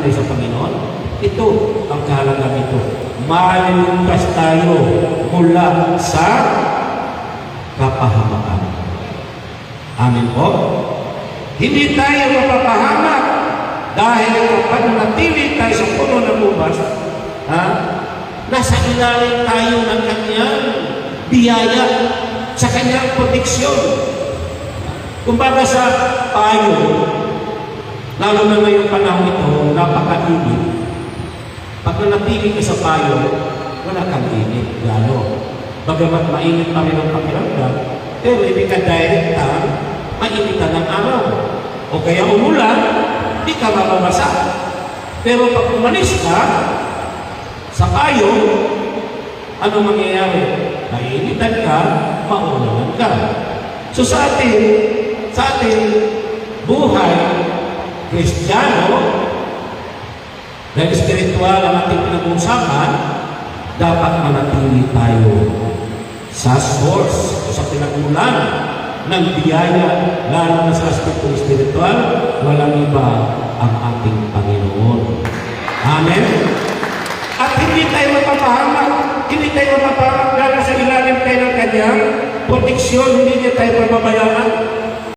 manatili tayo sa Panginoon, ito ang kahalaga nito. Maliligtas tayo mula sa kapahamakan. Amin po. Hindi tayo mapapahamak dahil kapag natili tayo sa puno ng ubas, ha, nasa ilalim tayo ng kanyang biyaya, sa kanyang proteksyon. Kumbaga sa payo, lalo na ngayong panahon ito, napakainit. Pag nanatili ka sa payo, wala kang init, lalo. Bagamat mainit pa rin ang pakiramdam, pero hindi ka direkta, mainitan ng araw. O kaya umulan, di ka mababasa. Pero pag umalis ka, sa payo, ano mangyayari? Mainitan ka, maulan ka. So sa atin, sa ating buhay, Kristiyano, dahil spiritual ang ating pinag-uusapan, dapat manatili tayo sa source o sa pinagmulan ng biyaya, lalo na sa aspecto spiritual, walang iba ang ating Panginoon. Amen? At hindi tayo mapapahamak, hindi tayo mapapahamak dahil sa ilalim tayo ng kanyang proteksyon, hindi niya tayo pababayaan.